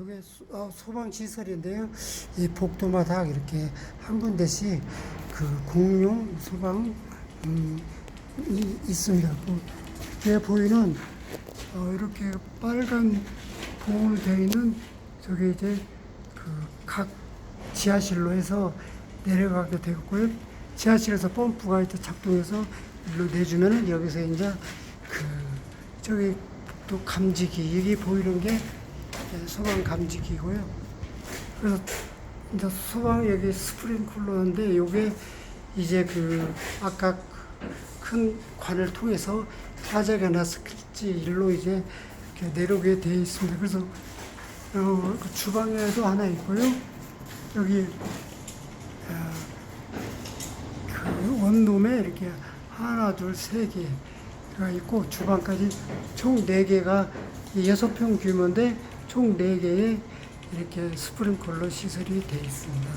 이게 수- 어, 소방 시설인데요. 이 복도마다 이렇게 한 군데씩 그 공용 소방 음, 이, 있습니다. 그 뒤에 보이는 어, 이렇게 빨간 봉으로 되어 있는 저게 이제 그 각 지하실로 해서 내려가게 되고요. 지하실에서 펌프가 이제 작동해서 일로 내주면은 여기서 이제 그 저기 또 감지기 여기 보이는 게 소방 감지기고요. 그래서 이제 소방 여기 스프링클러인데 요게 이제 그 아까 큰 관을 통해서 화재가 났을지 일로 이제 이렇게 내려오게 되어 있습니다. 그래서 어, 그 주방에도 하나 있고요. 여기 어, 그 원룸에 이렇게 하나, 둘, 세 개가 있고 주방까지 총 네 개가 여섯 평 규모인데 총네 개의 이렇게 스프링클러 시설이 되어 있습니다.